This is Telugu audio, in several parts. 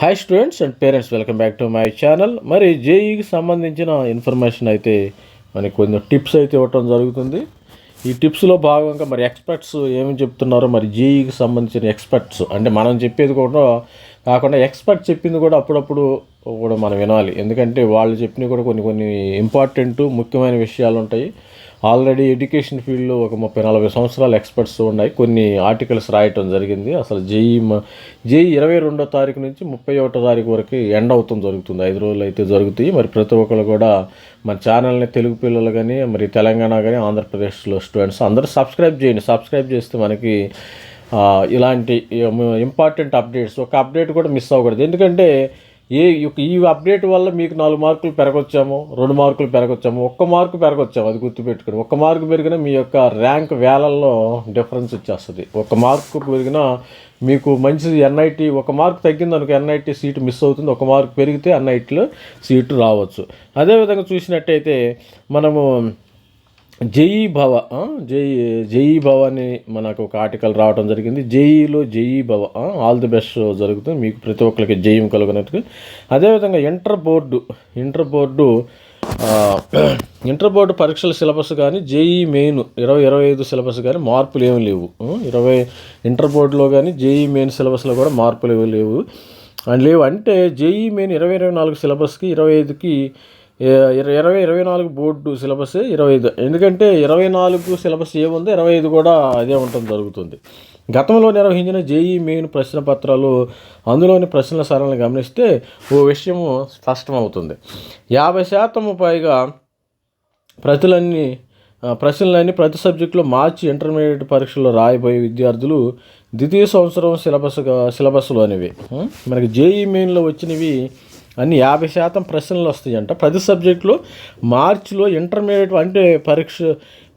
Hi students and parents welcome back to my channel మరి జేఈకి సంబంధించిన ఇన్ఫర్మేషన్ అయితే మనకి కొన్ని టిప్స్ అయితే ఇవ్వటం జరుగుతుంది. ఈ టిప్స్లో భాగంగా మరి ఎక్స్పర్ట్స్ ఏమి చెప్తున్నారో? మరి జేఈకి సంబంధించిన ఎక్స్పర్ట్స్ అంటే మనం చెప్పేది కూడా కాకుండా ఎక్స్పర్ట్ చెప్పింది కూడా అప్పుడప్పుడు కూడా మనం వినాలి. ఎందుకంటే వాళ్ళు చెప్పినవి కూడా కొన్ని కొన్ని ఇంపార్టెంట్ ముఖ్యమైన విషయాలు ఉంటాయి. ఆల్రెడీ ఎడ్యుకేషన్ ఫీల్డ్లో ఒక ముప్పై నలభై సంవత్సరాల ఎక్స్పర్ట్స్ ఉన్నాయి. కొన్ని ఆర్టికల్స్ రాయటం జరిగింది. అసలు జేఈ జేఈ ఇరవై రెండో తారీఖు నుంచి ముప్పై ఒకటో తారీఖు వరకు ఎండ్ అవుతాం జరుగుతుంది. ఐదు రోజులు అయితే జరుగుతాయి. మరి ప్రతి ఒక్కరు కూడా మన ఛానల్ని తెలుగు పిల్లలు కానీ మరి తెలంగాణ కానీ ఆంధ్రప్రదేశ్లో స్టూడెంట్స్ అందరూ సబ్స్క్రైబ్ చేయండి. సబ్స్క్రైబ్ చేస్తే మనకి ఇలాంటి ఇంపార్టెంట్ అప్డేట్స్ ఒక అప్డేట్ కూడా మిస్ అవ్వకూడదు. ఎందుకంటే ఏ ఈ- ఈ అప్డేట్ వల్ల మీకు నాలుగు మార్కులు పెరగొచ్చాము రెండు మార్కులు పెరగొచ్చాము ఒక్క మార్కు పెరగొచ్చాము అది గుర్తుపెట్టుకుని ఒక్క మార్కు పెరిగినా మీ యొక్క ర్యాంక్ వేలల్లో డిఫరెన్స్ వచ్చేస్తుంది. ఒక మార్కు పెరిగినా మీకు మంచిది ఎన్ఐటి ఒక మార్క్ తగ్గింది అనుకో ఎన్ఐటి సీటు మిస్ అవుతుంది ఒక మార్క్ పెరిగితే ఎన్ఐటిలో సీటు రావచ్చు. అదేవిధంగా చూసినట్టయితే మనము జేఈ భవ జేఈ జేఈ భవ అని మనకు ఒక ఆర్టికల్ రావడం జరిగింది. జేఈలో జేఈ భవ ఆల్ ది బెస్ట్ జరుగుతుంది. మీకు ప్రతి ఒక్కరికి జేఈం కలుగునట్టు. అదేవిధంగా inter board inter board inter board పరీక్షల సిలబస్ కానీ జేఈ మెయిన్ ఇరవై ఇరవై ఐదు సిలబస్ కానీ మార్పులు ఏమి లేవు. ఇరవై ఇంటర్ బోర్డులో కానీ జేఈ మెయిన్ సిలబస్లో కూడా మార్పులు ఏమి లేవు. అండ్ లేవు. అంటే జేఈ మెయిన్ ఇరవై ఇరవై నాలుగు సిలబస్కి ఇరవై ఐదుకి ఇరవై ఇరవై నాలుగు బోర్డు సిలబస్ ఇరవై ఐదు. ఎందుకంటే ఇరవై నాలుగు సిలబస్ ఏముందో ఇరవై ఐదు కూడా అదే ఉండటం జరుగుతుంది. గతంలో నిర్వహించిన జేఈ మెయిన్ ప్రశ్న పత్రాలు అందులోని ప్రశ్నల సరళను గమనిస్తే ఓ విషయము స్పష్టమవుతుంది. యాభై శాతం పైగా ప్రతులన్నీ ప్రశ్నలన్నీ ప్రతి సబ్జెక్టులో మార్చి ఇంటర్మీడియట్ పరీక్షల్లో రాయబోయే విద్యార్థులు ద్వితీయ సంవత్సరం సిలబస్గా సిలబస్లోనివి. మనకి జేఈ మెయిన్లో వచ్చినవి అన్ని యాభై శాతం ప్రశ్నలు వస్తాయంట. ప్రతి సబ్జెక్టులో మార్చిలో ఇంటర్మీడియట్ అంటే పరీక్ష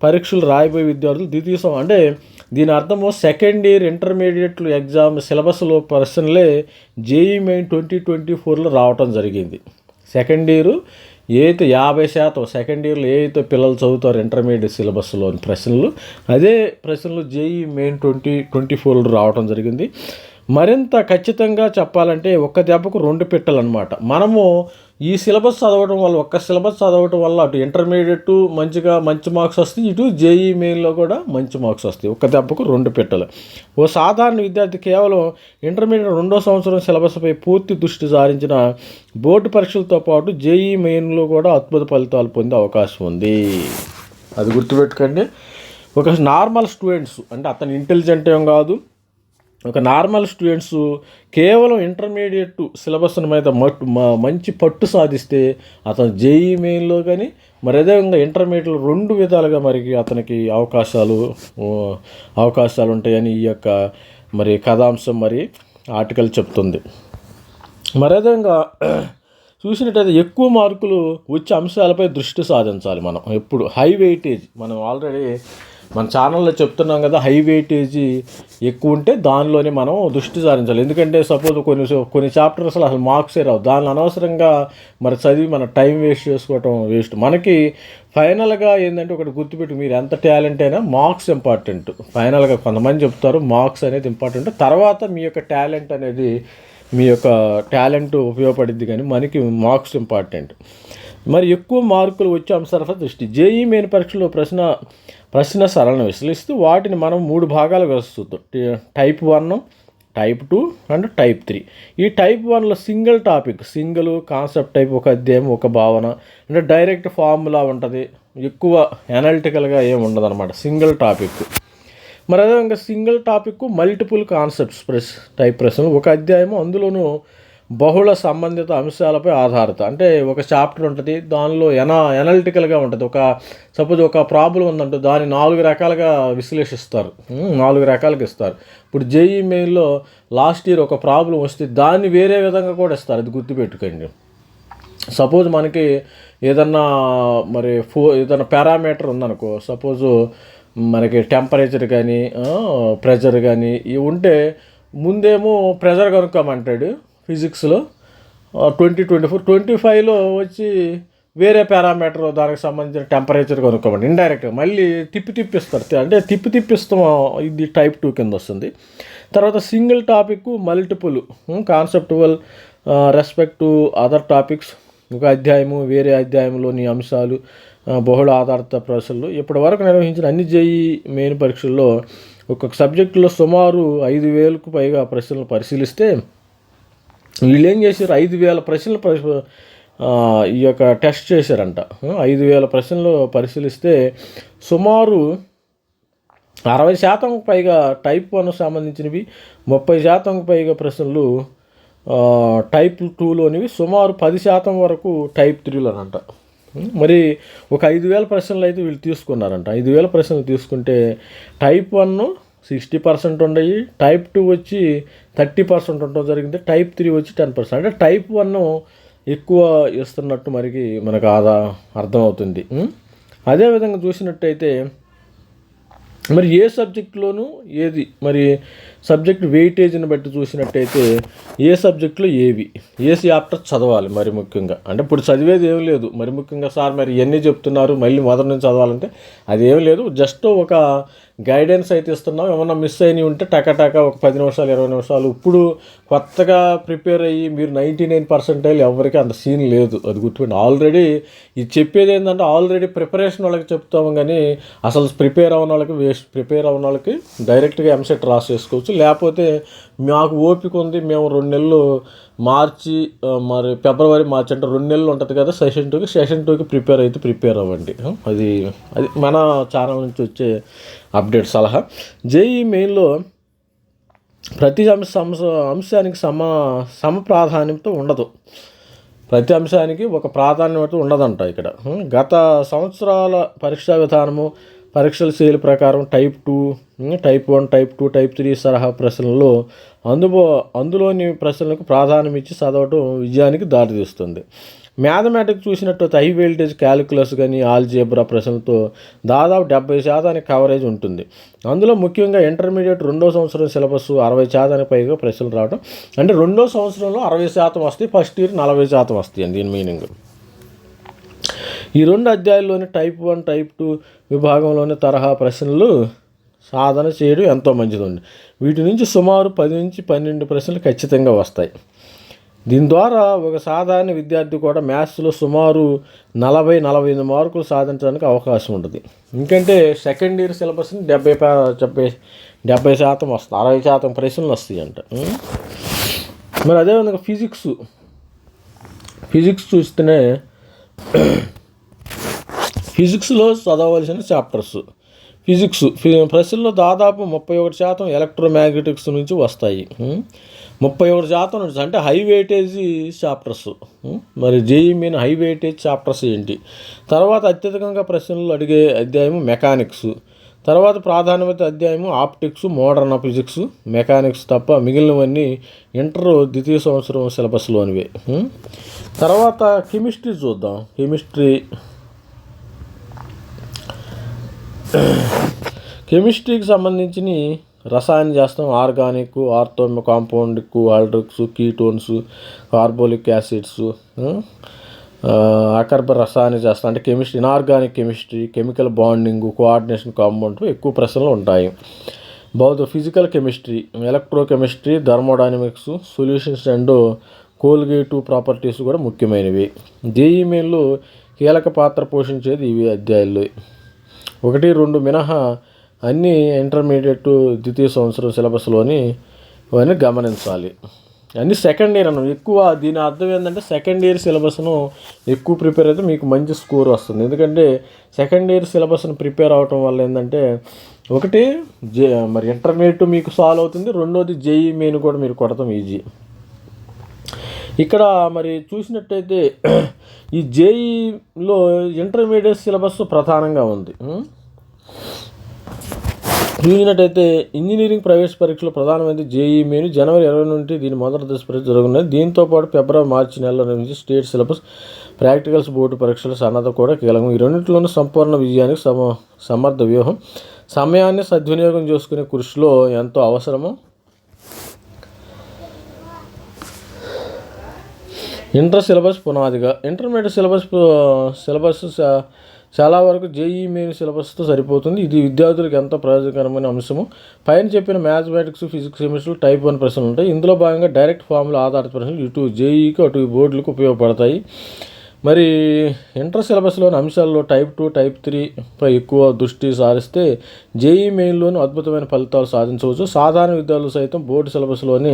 పరీక్షలు రాయబోయే విద్యార్థులు ద్వితీయ సం అంటే దీని అర్థము సెకండ్ ఇయర్ ఇంటర్మీడియట్ ఎగ్జామ్ సిలబస్లో ప్రశ్నలే జేఈ మెయిన్ ట్వంటీ ట్వంటీ ఫోర్లో రావటం జరిగింది. సెకండ్ ఇయర్ ఏదైతే యాభై శాతం సెకండ్ ఇయర్లో ఏదైతే పిల్లలు చదువుతారు ఇంటర్మీడియట్ సిలబస్లోని ప్రశ్నలు అదే ప్రశ్నలు జేఈ మెయిన్ ట్వంటీ ట్వంటీ ఫోర్లో రావడం జరిగింది. మరింత ఖచ్చితంగా చెప్పాలంటే ఒక్క దెబ్బకు రెండు పెట్టాలన్నమాట. మనము ఈ సిలబస్ చదవడం వల్ల ఒక్క సిలబస్ చదవడం వల్ల అటు ఇంటర్మీడియట్ మంచిగా మంచి మార్క్స్ వస్తాయి ఇటు జేఈ మెయిన్లో కూడా మంచి మార్క్స్ వస్తాయి. ఒక్క దెబ్బకు రెండు పెట్టలు. ఓ సాధారణ విద్యార్థి కేవలం ఇంటర్మీడియట్ రెండో సంవత్సరం సిలబస్పై పూర్తి దృష్టి సారించిన బోర్డు పరీక్షలతో పాటు జేఈ మెయిన్లో కూడా అద్భుత ఫలితాలు పొందే అవకాశం ఉంది. అది గుర్తుపెట్టుకోండి. ఒక నార్మల్ స్టూడెంట్స్ అంటే అతను ఇంటెలిజెంట్ ఏం కాదు ఒక నార్మల్ స్టూడెంట్స్ కేవలం ఇంటర్మీడియట్ సిలబస్ మీద మట్టు మంచి పట్టు సాధిస్తే అతను జేఈ మెయిన్లో కానీ మరి అదేవిధంగా ఇంటర్మీడియట్లో రెండు విధాలుగా మరి అతనికి అవకాశాలు అవకాశాలు ఉంటాయని ఈ యొక్క మరి కథాంశం మరి ఆర్టికల్ చెప్తుంది. మరి అదేవిధంగా చూసినట్టయితే ఎక్కువ మార్కులు వచ్చే అంశాలపై దృష్టి సాధించాలి మనం. ఎప్పుడు హై వెయిటేజ్ మనం ఆల్రెడీ మన ఛానల్లో చెప్తున్నాం కదా హై వెయిటేజీ ఎక్కువ ఉంటే దానిలోనే మనం దృష్టి సారించాలి. ఎందుకంటే సపోజ్ కొన్ని కొన్ని చాప్టర్స్ అసలు మార్క్సే రావు. దాని అనవసరంగా మరి చదివి మన టైం వేస్ట్ చేసుకోవటం వేస్ట్ మనకి ఫైనల్గా ఏంటంటే ఒకటి గుర్తుపెట్టు మీరు ఎంత టాలెంట్ అయినా మార్క్స్ ఇంపార్టెంట్ ఫైనల్గా కొంతమంది చెప్తారు మార్క్స్ అనేది ఇంపార్టెంట్ తర్వాత మీ యొక్క టాలెంట్ అనేది మీ యొక్క టాలెంట్ ఉపయోగపడిద్ది కానీ మనకి మార్క్స్ ఇంపార్టెంట్ మరి ఎక్కువ మార్కులు వచ్చే అంశాలపై దృష్టి. జేఈ మెయిన్ పరీక్షలో ప్రశ్న ప్రశ్న సరళను విశ్లేషిస్తూ వాటిని మనం మూడు భాగాలుగా వస్తుంది type one type two and type three ఈ టైప్ వన్లో single topic single concept type ఒక అధ్యాయం ఒక భావన అంటే డైరెక్ట్ ఫార్ములా ఉంటుంది. ఎక్కువ అనలిటికల్గా ఏమి ఉండదు అనమాట సింగిల్ టాపిక్ మరి అదేవిధంగా single topic multiple concepts press type ప్రశ్నలు ఒక అధ్యాయము అందులోనూ బహుళ సంబంధిత అంశాలపై ఆధారిత. అంటే ఒక చాప్టర్ ఉంటుంది దానిలో ఎనా ఎనలిటికల్గా ఉంటుంది. ఒక సపోజ్ ఒక ప్రాబ్లం ఉందంటే దాన్ని నాలుగు రకాలుగా విశ్లేషిస్తారు. నాలుగు రకాలుగా ఇస్తారు. ఇప్పుడు జేఈ మెయిన్లో లాస్ట్ ఇయర్ ఒక ప్రాబ్లం వస్తే దాన్ని వేరే విధంగా కూడా ఇస్తారు. అది గుర్తుపెట్టుకోండి. సపోజ్ మనకి ఏదన్నా మరి ఫో ఏదన్నా పారామీటర్ ఉందనుకో సపోజు మనకి టెంపరేచర్ కానీ ప్రెషర్ కానీ ఇవి ఉంటే ముందేమో ప్రెషర్ కనుక్కోమంటాడు. ఫిజిక్స్లో ట్వంటీ ట్వంటీ ఫోర్ ట్వంటీ ఫైవ్లో వచ్చి వేరే పారామీటర్ దానికి సంబంధించిన టెంపరేచర్ కనుక్కోమండి. ఇండైరెక్ట్గా మళ్ళీ తిప్పి తిప్పిస్తారు. అంటే తిప్పి తిప్పిస్తాం ఇది టైప్ టూ కింద వస్తుంది. తర్వాత single topic multiple conceptual respect to other topics ఒక అధ్యాయము వేరే అధ్యాయంలోని అంశాలు బహుళ ఆధారిత ప్రశ్నలు. ఇప్పటి వరకు నిర్వహించిన అన్ని జేఈ మెయిన్ పరీక్షల్లో ఒక్కొక్క సబ్జెక్టులో సుమారు ఐదు వేలకు పైగా ప్రశ్నలు పరిశీలిస్తే వీళ్ళు ఏం చేశారు? ఐదు వేల ప్రశ్నలు ఈ యొక్క టెస్ట్ చేశారంట. ఐదు వేల ప్రశ్నలు పరిశీలిస్తే సుమారు అరవై శాతం పైగా టైప్ వన్ సంబంధించినవి ముప్పై శాతం పైగా ప్రశ్నలు టైప్ టూలోనివి సుమారు పది శాతం వరకు టైప్ త్రీలోనంట. అంట మరి ఒక ఐదు వేల ప్రశ్నలు అయితే వీళ్ళు తీసుకున్నారంట. ఐదు వేల ప్రశ్నలు తీసుకుంటే టైప్ వన్ సిక్స్టీ పర్సెంట్ ఉన్నాయి టైప్ టూ వచ్చి థర్టీ పర్సెంట్ ఉండడం జరిగింది టైప్ త్రీ వచ్చి టెన్ పర్సెంట్. అంటే టైప్ వన్ ఎక్కువ ఇస్తున్నట్టు మనకి మనకు ఆదా అర్థమవుతుంది. అదేవిధంగా చూసినట్టయితే మరి ఏ సబ్జెక్టులోనూ ఏది మరి సబ్జెక్ట్ వెయిటేజ్ని బట్టి చూసినట్టయితే ఏ సబ్జెక్టులో ఏవి? ఏ చాప్టర్ చదవాలి మరి ముఖ్యంగా. అంటే ఇప్పుడు చదివేది ఏం లేదు. మరి ముఖ్యంగా సార్ మరి ఇవన్నీ చెప్తున్నారు. మళ్ళీ మొదటి నుంచి చదవాలంటే అది ఏం లేదు. జస్ట్ ఒక గైడెన్స్ అయితే ఇస్తున్నాం. ఏమన్నా మిస్ అయినవి ఉంటే టక ఒక పది నిమిషాలు ఇరవై నిమిషాలు. ఇప్పుడు కొత్తగా ప్రిపేర్ అయ్యి మీరు నైంటీ నైన్ పర్సెంటైల్ ఎవరికి అంత సీన్ లేదు. అది గుర్తుపెట్టి ఆల్రెడీ ఇది చెప్పేది ఏంటంటే ఆల్రెడీ ప్రిపరేషన్ వాళ్ళకి చెప్తాము కానీ అసలు ప్రిపేర్ అవ్వని వాళ్ళకి వేస్ట్. ప్రిపేర్ అవ్వని వాళ్ళకి డైరెక్ట్గా ఎంసెట్ రాసేసుకోవచ్చు. లేకపోతే మాకు ఓపిక ఉంది మేము రెండు నెలలు మార్చి మరి ఫిబ్రవరి మార్చి అంటే రెండు నెలలు ఉంటుంది కదా సెషన్ టూకి సెషన్ టూకి ప్రిపేర్ అయితే ప్రిపేర్ అవ్వండి. అది అది మన ఛానల్ నుంచి వచ్చే అప్డేట్ సలహా. జేఈ మెయిన్లో ప్రతి అంశ అంశానికి సమ సమ ప్రాధాన్యత ఉండదు. ప్రతి అంశానికి ఒక ప్రాధాన్యత ఉండదంట ఇక్కడ. గత సంవత్సరాల పరీక్షా విధానము పరీక్షల శైలి ప్రకారం type two type one type two type three సరహా ప్రశ్నల్లో అందుబో అందులోని ప్రశ్నలకు ప్రాధాన్యం ఇచ్చి చదవటం విజయానికి దారితీస్తుంది. మ్యాథమెటిక్స్ చూసినట్టు హై వెల్టేజ్ క్యాలిక్యులస్ కానీ ఆల్జేబ్రా ప్రశ్నలతో దాదాపు డెబ్బై శాతానికి కవరేజ్ ఉంటుంది. అందులో ముఖ్యంగా ఇంటర్మీడియట్ రెండో సంవత్సరం సిలబస్ అరవై శాతానికి పైగా ప్రశ్నలు రావడం అంటే రెండో సంవత్సరంలో అరవై శాతం వస్తాయి ఫస్ట్ ఇయర్ నలభై శాతం వస్తాయి అండి దీని మీనింగ్. ఈ రెండు అధ్యాయాల్లోని టైప్ వన్ టైప్ టూ విభాగంలోని తరహా ప్రశ్నలు సాధన చేయడం ఎంతో మంచిదండి. వీటి నుంచి సుమారు పది నుంచి పన్నెండు ప్రశ్నలు ఖచ్చితంగా వస్తాయి. దీని ద్వారా ఒక సాధారణ విద్యార్థి కూడా మ్యాథ్స్లో సుమారు నలభై నలభై ఐదు మార్కులు సాధించడానికి అవకాశం ఉంటుంది. ఎందుకంటే సెకండ్ ఇయర్ సిలబస్ని డెబ్బై డెబ్బై డెబ్బై శాతం వస్తుంది అరవై శాతం ప్రశ్నలు వస్తాయి అంట మరి అదేవిధంగా ఫిజిక్స్ ఫిజిక్స్ చూస్తేనే ఫిజిక్స్లో చదవలసిన చాప్టర్స్. ఫిజిక్స్ ఫి- ప్రశ్నల్లో దాదాపు ముప్పై ఒకటి శాతం ఎలక్ట్రోమాగ్నెటిక్స్ నుంచి వస్తాయి. ముప్పై ఒకటి శాతం నుంచి అంటే హై వెయిటేజ్ చాప్టర్స్. మరి JEE main high weightage chapters ఏంటి? తర్వాత అత్యధికంగా ప్రశ్నలు అడిగే అధ్యాయం మెకానిక్స్. తర్వాత ప్రాధాన్యత అధ్యాయము ఆప్టిక్స్ మోడర్న్ ఫిజిక్స్ మెకానిక్స్ తప్ప మిగిలినవన్నీ ఇంటర్ ద్వితీయ సంవత్సరం సిలబస్లోనివే. తర్వాత కెమిస్ట్రీ చూద్దాం. కెమిస్ట్రీ కెమిస్ట్రీకి సంబంధించిన రసాయన శాస్త్రం organic ఆర్థోమ్ compound aldehydes ketones carbolic acids అకర్బ రసాయన శాస్త్రం అంటే chemistry inorganic chemistry chemical bonding coordination compound ఎక్కువ ప్రశ్నలు ఉంటాయి. బౌద్ధ physical chemistry electrochemistry thermodynamics solutions and colligative properties కూడా ముఖ్యమైనవి. జేఈ మెయిన్లో కీలక పాత్ర పోషించేది ఇవి అధ్యాయులు. ఒకటి రెండు మినహా అన్ని ఇంటర్మీడియట్ ద్వితీయ సంవత్సరం సిలబస్లోని ఇవన్నీ గమనించాలి. అన్ని సెకండ్ ఇయర్ అన్న. ఎక్కువ దీని అర్థం ఏంటంటే సెకండ్ ఇయర్ సిలబస్ను ఎక్కువ ప్రిపేర్ అయితే మీకు మంచి స్కోర్ వస్తుంది. ఎందుకంటే సెకండ్ ఇయర్ సిలబస్ను ప్రిపేర్ అవటం వల్ల ఏంటంటే ఒకటి జే మరి ఇంటర్మీడియట్ మీకు సాల్వ్ అవుతుంది. రెండోది జేఈ మెయిన్ కూడా మీరు కొడతాం ఈజీ. ఇక్కడ మరి చూసినట్టయితే ఈ జేఈలో ఇంటర్మీడియట్ సిలబస్ ప్రధానంగా ఉంది. చూసినట్టయితే ఇంజనీరింగ్ ప్రవేశ పరీక్షలు ప్రధానమైనది జేఈ మెయిన్. జనవరి ఇరవై నుండి దీని మొదటి దశ పరీక్ష జరుగుతున్నాయి దీంతో పాటు ఫిబ్రవరి మార్చి నెలలో నుంచి స్టేట్ సిలబస్ ప్రాక్టికల్స్ బోర్డు పరీక్షల సన్నద్ధ కూడా కీలకం. ఈ రెండింటిలోనూ సంపూర్ణ విజయానికి సమ సమర్థ వ్యూహం. సమయాన్ని సద్వినియోగం చేసుకునే కృషిలో ఎంతో అవసరము. ఇంటర్ సిలబస్ పునాదిగా. ఇంటర్మీడియట్ సిలబస్ సిలబస్ చాలా వరకు జేఈ మెయిన్ సిలబస్తో సరిపోతుంది. ఇది విద్యార్థులకు ఎంతో ప్రయోజనకరమైన అంశము. పైన చెప్పిన mathematics physics chemistry type one ప్రశ్నలు ఉంటాయి. ఇందులో భాగంగా డైరెక్ట్ ఫార్ములా ఆధారిత ప్రశ్నలు ఇటు జేఈకి అటు బోర్డులకు ఉపయోగపడతాయి. మరి ఇంటర్ సిలబస్లోని అంశాల్లో టైప్ టూ టైప్ త్రీపై ఎక్కువ దృష్టి సారిస్తే జేఈ మెయిన్లోనూ అద్భుతమైన ఫలితాలు సాధించవచ్చు. సాధారణ విద్యార్థులు సైతం బోర్డు సిలబస్లోని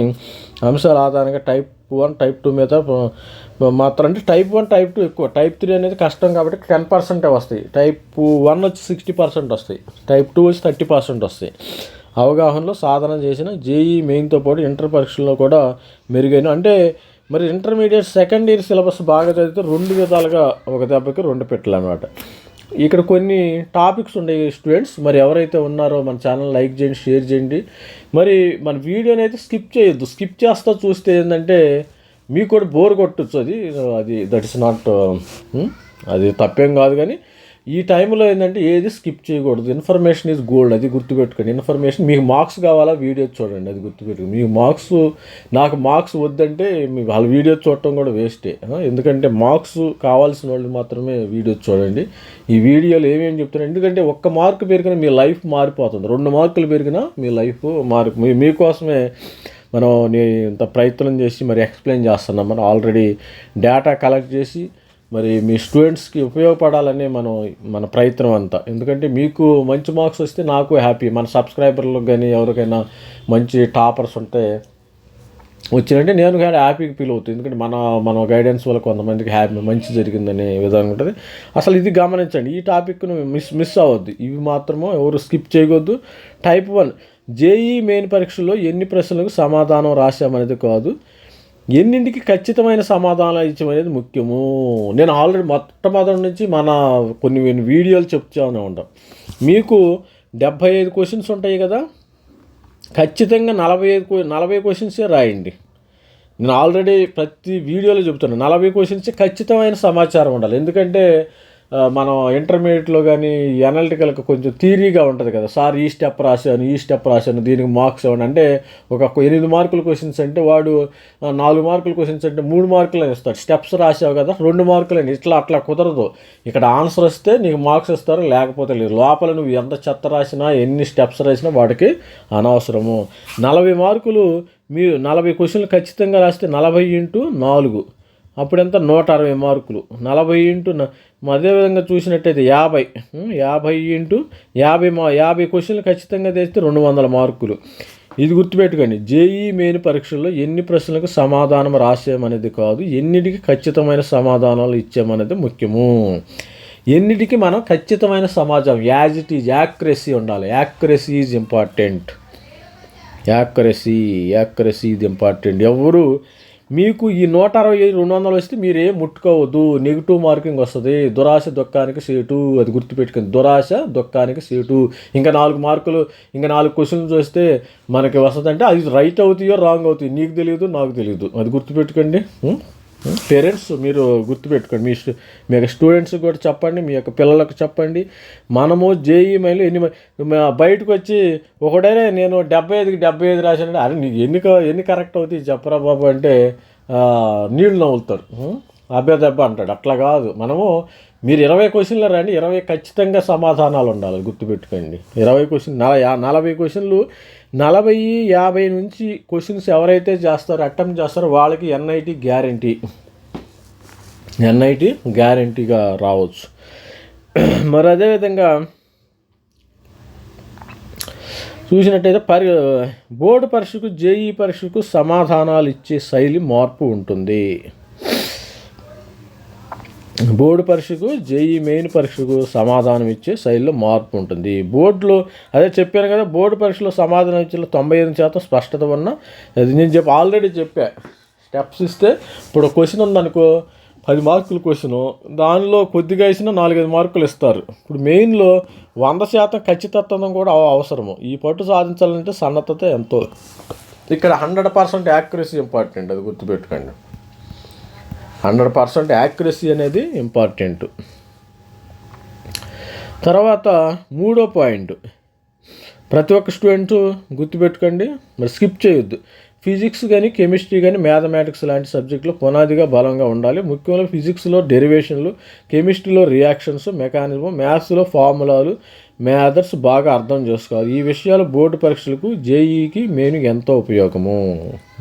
అంశాల ఆధారంగా టైప్ వన్ టైప్ టూ మీద మాత్రం అంటే టైప్ వన్ టైప్ టూ ఎక్కువ. టైప్ త్రీ అనేది కష్టం కాబట్టి టెన్ పర్సెంటే వస్తాయి. టైప్ వన్ వచ్చి సిక్స్టీ పర్సెంట్ వస్తాయి. టైప్ టూ వచ్చి థర్టీ పర్సెంట్ వస్తాయి. అవగాహనలో సాధన చేసిన జేఈ మెయిన్తో పాటు ఇంటర్ పరీక్షల్లో కూడా మెరుగైన అంటే మరి ఇంటర్మీడియట్ సెకండ్ ఇయర్ సిలబస్ బాగా చదివితే రెండు విధాలుగా ఒక దెబ్బకి రెండు పెట్టాలి అనమాట ఇక్కడ కొన్ని టాపిక్స్ ఉన్నాయి స్టూడెంట్స్ మరి ఎవరైతే ఉన్నారో మన ఛానల్ లైక్ చేయండి షేర్ చేయండి. మరి మన వీడియోని అయితే స్కిప్ చేయొద్దు. స్కిప్ చేస్తా చూస్తే ఏంటంటే మీకు కూడా బోర్ కొట్టచ్చు అది. అది దట్ ఇస్ నాట్ అది తప్పేం కాదు కానీ ఈ టైంలో ఏంటంటే ఏది స్కిప్ చేయకూడదు. ఇన్ఫర్మేషన్ ఈజ్ గోల్డ్ అది గుర్తుపెట్టుకోండి. ఇన్ఫర్మేషన్ మీకు మార్క్స్ కావాలా వీడియో చూడండి అది గుర్తుపెట్టుకోండి. మీకు మార్క్స్ నాకు మార్క్స్ వద్దంటే మీ వాళ్ళ వీడియో చూడటం కూడా వేస్టే ఎందుకంటే మార్క్స్ కావాల్సిన వాళ్ళు మాత్రమే వీడియో చూడండి. ఈ వీడియోలు ఏమేమి చెప్తున్నారు? ఎందుకంటే ఒక్క మార్క్ పెరిగినా మీ లైఫ్ మారిపోతుంది. రెండు మార్కులు పెరిగినా మీ లైఫ్ మారి మీ మీకోసమే మనం నేను ఇంత ప్రయత్నం చేసి మరి ఎక్స్ప్లెయిన్ చేస్తున్నాం. మనం ఆల్రెడీ డేటా కలెక్ట్ చేసి మరి మీ స్టూడెంట్స్కి ఉపయోగపడాలని మనం మన ప్రయత్నం అంతా. ఎందుకంటే మీకు మంచి మార్క్స్ వస్తే నాకు హ్యాపీ. మన సబ్స్క్రైబర్లకు కానీ ఎవరికైనా మంచి టాపర్స్ ఉంటే వచ్చినంటే నేను కానీ హ్యాపీగా ఫీల్ అవుతుంది ఎందుకంటే మన మన గైడెన్స్ వల్ల కొంతమందికి హ్యాపీ మంచి జరిగిందనే విధంగా ఉంటుంది. అసలు ఇది గమనించండి ఈ టాపిక్ను మిస్ మిస్ అవ్వద్దు. ఇవి మాత్రము ఎవరు స్కిప్ చేయవద్దు టైప్ వన్ జేఈ మెయిన్ పరీక్షలో ఎన్ని ప్రశ్నలకు సమాధానం రాశామనేది కాదు. ఎన్నింటికి ఖచ్చితమైన సమాధానాలు ఇచ్చమనేది ముఖ్యము. నేను ఆల్రెడీ మొట్టమొదటి నుంచి మన కొన్ని వీడియోలు చెప్తానే ఉంటాం. మీకు డెబ్భై ఐదు క్వశ్చన్స్ ఉంటాయి కదా? ఖచ్చితంగా నలభై ఐదు నలభై క్వశ్చన్సే రాయండి. నేను ఆల్రెడీ ప్రతి వీడియోలో చెప్తున్నాను నలభై క్వశ్చన్స్ ఖచ్చితమైన సమాచారం ఉండాలి. ఎందుకంటే మనం ఇంటర్మీడియట్లో కానీ ఎనాలిటికల్కి కొంచెం థీరీగా ఉంటుంది కదా. సార్ ఈ స్టెప్ రాశాను ఈ స్టెప్ రాశాను దీనికి మార్క్స్ ఇవ్వండి అంటే ఒక ఎనిమిది మార్కుల క్వశ్చన్స్ అంటే వాడు నాలుగు మార్కుల క్వశ్చన్స్ అంటే మూడు మార్కులు ఇస్తాడు. స్టెప్స్ రాసావు కదా రెండు మార్కులు అని ఇట్లా అట్లా కుదరదు. ఇక్కడ ఆన్సర్ వస్తే నీకు మార్క్స్ ఇస్తారు లేకపోతే లేదు. లోపల నువ్వు ఎంత చెత్త రాసినా ఎన్ని స్టెప్స్ రాసినా వాడికి అనవసరము. నలభై మార్కులు మీరు నలభై క్వశ్చన్లు ఖచ్చితంగా రాస్తే నలభై ఇంటూ నాలుగు. అప్పుడెంత నూట అరవై మార్కులు. నలభై ఇంటూ న- అదేవిధంగా చూసినట్టయితే యాభై యాభై ఇంటూ యాభై మా యాభై క్వశ్చన్లు ఖచ్చితంగా తెస్తే రెండు వందల మార్కులు. ఇది గుర్తుపెట్టుకోండి జేఈ మెయిన్ పరీక్షల్లో ఎన్ని ప్రశ్నలకు సమాధానం రాసామనేది కాదు ఎన్నిటికి ఖచ్చితమైన సమాధానాలు ఇచ్చామనేది ముఖ్యము. ఎన్నిటికి మనం ఖచ్చితమైన సమాజం యాజ్ ఇట్ ఈజ్ యాక్యురసీ ఉండాలి. Accuracy is important. Accuracy accuracy ఇది ఇంపార్టెంట్. ఎవరు మీకు ఈ నూట అరవై ఐదు రెండు వందలు వస్తే మీరు ఏం ముట్టుకోవద్దు. నెగిటివ్ మార్కింగ్ వస్తుంది. దురాశ దుఃఖానికి సీటు అది గుర్తుపెట్టుకుంది దురాశ దుఃఖానికి సీటు. ఇంకా నాలుగు మార్కులు ఇంకా నాలుగు క్వశ్చన్స్ వస్తే మనకి వస్తుందంటే అది రైట్ అవుతాయో రాంగ్ అవుతాయి నీకు తెలియదు నాకు తెలియదు అది గుర్తుపెట్టుకోండి. పేరెంట్స్ మీరు గుర్తుపెట్టుకోండి. మీ మీ యొక్క స్టూడెంట్స్ కూడా చెప్పండి మీ యొక్క పిల్లలకు చెప్పండి. మనము జేఈ మైలు ఎన్ని బయటకు వచ్చి ఒకటైనా నేను డెబ్బై ఐదుకి డెబ్బై ఐదు రాశానంటే అరే నీకు ఎన్ని ఎన్ని కరెక్ట్ అవుతాయి చెప్పరా బాబు అంటే నీళ్ళు నవ్వులుతారు. అబ్బే దెబ్బ అంటాడు. అట్లా కాదు. మనము మీరు ఇరవై క్వశ్చన్లు రండి ఇరవై ఖచ్చితంగా సమాధానాలు ఉండాలి గుర్తుపెట్టుకోండి. ఇరవై క్వశ్చన్ నల యా- నలభై క్వశ్చన్లు నలభై యాభై నుంచి క్వశ్చన్స్ ఎవరైతే చేస్తారో అటెంప్ట్ చేస్తారో వాళ్ళకి ఎన్ఐటి గ్యారంటీ. ఎన్ఐటి గ్యారంటీగా రావచ్చు. మరి అదేవిధంగా చూసినట్టయితే పరి బోర్డు పరీక్షకు జేఈ పరీక్షకు సమాధానాలు ఇచ్చే శైలి మార్పు ఉంటుంది. బోర్డు పరీక్షకు జేఈ మెయిన్ పరీక్షకు సమాధానం ఇచ్చే శైలిలో మార్పు ఉంటుంది. బోర్డులో అదే చెప్పాను కదా బోర్డు పరీక్షలో సమాధానం ఇచ్చే తొంభై ఐదు శాతం స్పష్టత ఉన్న అది నేను చెప్పి ఆల్రెడీ చెప్పా. స్టెప్స్ ఇస్తే ఇప్పుడు క్వశ్చన్ ఉందనుకో పది మార్కులు క్వశ్చన్ దానిలో కొద్దిగా ఇచ్చినా నాలుగైదు మార్కులు ఇస్తారు. ఇప్పుడు మెయిన్లో వంద శాతం ఖచ్చితత్వం కూడా అవసరము. ఈ పట్టు సాధించాలంటే సన్నద్ధత ఎంతో. ఇక్కడ హండ్రెడ్ పర్సెంట్ యాక్యురసీ ఇంపార్టెంట్ అది గుర్తుపెట్టుకోండి. హండ్రెడ్ పర్సెంట్ యాక్యురసీ అనేది ఇంపార్టెంట్. తర్వాత మూడో పాయింట్. ప్రతి ఒక్క స్టూడెంట్ గుర్తుపెట్టుకోండి మరి స్కిప్ చేయొద్దు. ఫిజిక్స్ కానీ కెమిస్ట్రీ కానీ మ్యాథమెటిక్స్ లాంటి సబ్జెక్టులు పునాదిగా బలంగా ఉండాలి. ముఖ్యంగా ఫిజిక్స్లో డెరివేషన్లు కెమిస్ట్రీలో రియాక్షన్స్ మెకానిజం మ్యాథ్స్లో ఫార్ములాలు మ్యాథర్స్ బాగా అర్థం చేసుకోవాలి. ఈ విషయాలు బోర్డు పరీక్షలకు జేఈకి మెయిన్ ఎంతో ఉపయోగము.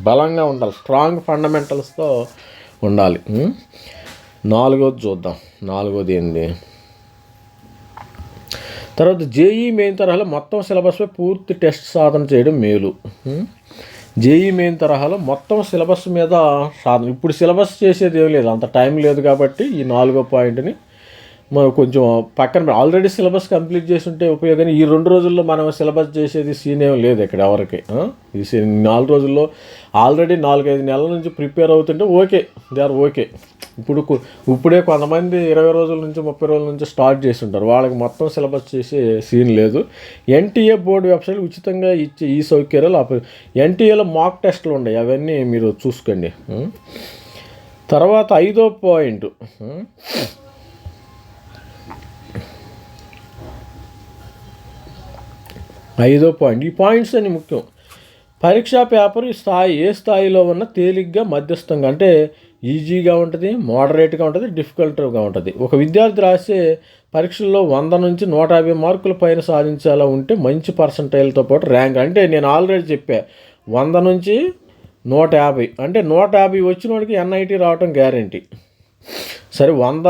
బలంగా ఉండాలి. స్ట్రాంగ్ ఫండమెంటల్స్తో ఉండాలి. నాలుగోది చూద్దాం. నాలుగోది ఏంది? తర్వాత జేఈ మెయిన్ తరహాలో మొత్తం సిలబస్పై పూర్తి టెస్ట్ సాధన చేయడం మేలు. జేఈ మెయిన్ తరహాలో మొత్తం సిలబస్ మీద సాధన. ఇప్పుడు సిలబస్ చేసేది ఏం లేదు. అంత టైం లేదు కాబట్టి ఈ నాలుగో పాయింట్ని మనం కొంచెం పక్కన ఆల్రెడీ సిలబస్ కంప్లీట్ చేసి ఉంటే ఉపయోగం. ఈ రెండు రోజుల్లో మనం సిలబస్ చేసేది సీన్ ఏం లేదు ఇక్కడ ఎవరికి ఈ సీన్ నాలుగు రోజుల్లో ఆల్రెడీ నాలుగైదు నెలల నుంచి ప్రిపేర్ అవుతుంటే ఓకే దే ఆర్ ఓకే. ఇప్పుడు కు- ఇప్పుడే కొంతమంది ఇరవై రోజుల నుంచి ముప్పై రోజుల నుంచి స్టార్ట్ చేసి ఉంటారు. వాళ్ళకి మొత్తం సిలబస్ చేసే సీన్ లేదు. ఎన్టీఏ బోర్డు వెబ్సైట్ ఉచితంగా ఇచ్చే ఈ సౌకర్యాలు ఎన్టీఏలో మాక్ టెస్ట్లు ఉన్నాయి. అవన్నీ మీరు చూసుకోండి. తర్వాత ఐదో పాయింట్. ఐదో పాయింట్. ఈ పాయింట్స్ అని ముఖ్యం. పరీక్షా పేపర్ స్థాయి ఏ స్థాయిలో ఉన్న తేలిగ్గా మధ్యస్థంగా అంటే ఈజీగా ఉంటుంది మోడరేట్గా ఉంటుంది డిఫికల్ట్గా ఉంటుంది. ఒక విద్యార్థి రాసే పరీక్షల్లో వంద నుంచి నూట యాభై మార్కుల పైన సాధించేలా ఉంటే మంచి పర్సంటైల్తో పాటు ర్యాంక్ అంటే నేను ఆల్రెడీ చెప్పా వంద నుంచి నూట యాభై. అంటే నూట యాభై వచ్చిన వాడికి ఎన్ఐటి రావటం గ్యారంటీ సరే వంద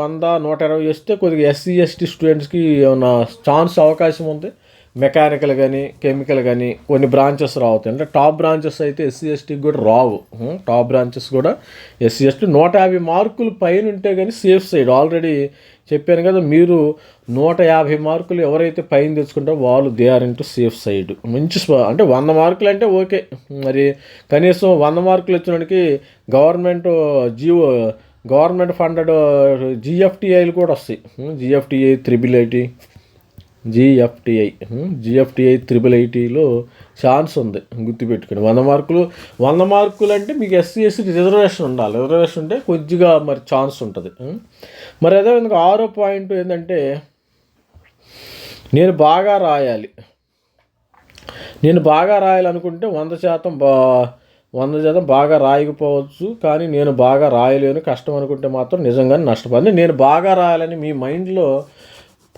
వంద నూట ఇరవై వస్తే కొద్దిగా ఎస్సీ ఎస్టీ స్టూడెంట్స్కి ఏమైనా ఛాన్స్ అవకాశం ఉంది మెకానికల్ కానీ కెమికల్ కానీ కొన్ని బ్రాంచెస్ రావుతాయి. అంటే టాప్ బ్రాంచెస్ అయితే ఎస్సీ ఎస్టీకి కూడా రావు. టాప్ బ్రాంచెస్ కూడా ఎస్సీ ఎస్టీ నూట యాభై మార్కులు పైన ఉంటే కానీ సేఫ్ సైడ్ ఆల్రెడీ చెప్పాను కదా మీరు నూట యాభై మార్కులు ఎవరైతే పైన తెచ్చుకుంటారో వాళ్ళు they are into safe side మంచి అంటే వంద మార్కులు అంటే ఓకే. మరి కనీసం వంద మార్కులు వచ్చినోడికి గవర్నమెంట్ జీవో గవర్నమెంట్ ఫండెడ్ జిఎఫ్టిఐలు కూడా వస్తాయి. GFTI triple IT GFTI GFTI triple ఐటీలో ఛాన్స్ ఉంది. గుర్తుపెట్టుకుని వంద మార్కులు వంద మార్కులు అంటే మీకు ఎస్సీ ఎస్సీ రిజర్వేషన్ ఉండాలి. రిజర్వేషన్ ఉంటే కొద్దిగా మరి ఛాన్స్ ఉంటుంది. మరి మరి అదేవిధంగా ఆరో పాయింట్ ఏంటంటే నేను బాగా రాయాలి. నేను బాగా రాయాలనుకుంటే వంద శాతం బా వంద శాతం బాగా రాయకపోవచ్చు కానీ నేను బాగా రాయలేను. కష్టం అనుకుంటే మాత్రం నిజంగానే నష్టపోతుంది నేను బాగా రాయాలని మీ మైండ్లో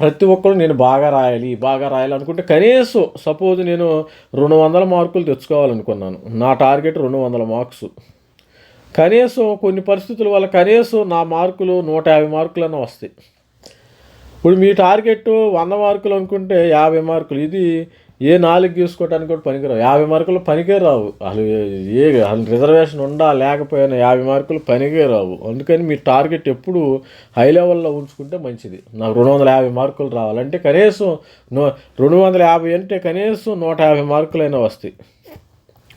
ప్రతి ఒక్కరు నేను బాగా రాయాలి బాగా రాయాలి అనుకుంటే కనీసం సపోజ్ నేను రెండు వందల మార్కులు తెచ్చుకోవాలనుకున్నాను. నా టార్గెట్ రెండు వందల మార్క్స్. కనీసం కొన్ని పరిస్థితుల వల్ల కనీసం నా మార్కులు నూట యాభై మార్కులన్నా వస్తాయి. ఇప్పుడు మీ టార్గెట్ వంద మార్కులు అనుకుంటే యాభై మార్కులు. ఇది ఏ నాలుగు తీసుకోవడానికి కూడా పనికిరావు. యాభై మార్కులు పనికే రావు. అసలు ఏ అసలు రిజర్వేషన్ ఉండా లేకపోయినా యాభై మార్కులు పనికే రావు. అందుకని మీ టార్గెట్ ఎప్పుడు హై లెవెల్లో ఉంచుకుంటే మంచిది. నాకు రెండు వందల యాభై మార్కులు రావాలంటే కనీసం నో రెండు వందల యాభై అంటే కనీసం నూట యాభై మార్కులైనా వస్తాయి.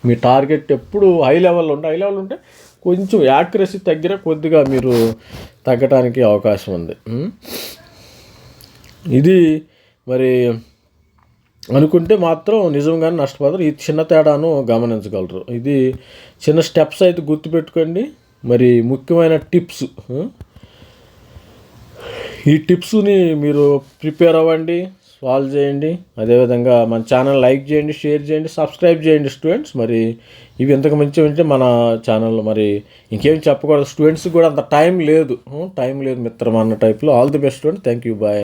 మీ టార్గెట్ ఎప్పుడు హై లెవెల్లో ఉంటే హై లెవెల్ ఉంటే కొంచెం యాక్యురసీ తగ్గిన కొద్దిగా మీరు తగ్గటానికి అవకాశం ఉంది. ఇది మరి అనుకుంటే మాత్రం నిజంగానే నష్టపోతారు. ఈ చిన్న తేడాను గమనించగలరు. ఇది చిన్న స్టెప్స్ అయితే గుర్తుపెట్టుకోండి. మరి ముఖ్యమైన టిప్స్ ఈ టిప్స్ని మీరు ప్రిపేర్ అవ్వండి సాల్వ్ చేయండి. అదేవిధంగా మన ఛానల్ లైక్ చేయండి షేర్ చేయండి సబ్స్క్రైబ్ చేయండి స్టూడెంట్స్. మరి ఇవి ఎంతకు మంచి ఉంటే మన ఛానల్ మరి ఇంకేం చెప్పకూడదు. స్టూడెంట్స్కి కూడా అంత టైం లేదు. టైం లేదు మిత్రం అన్న టైప్లో. All the best student. Thank you. Bye.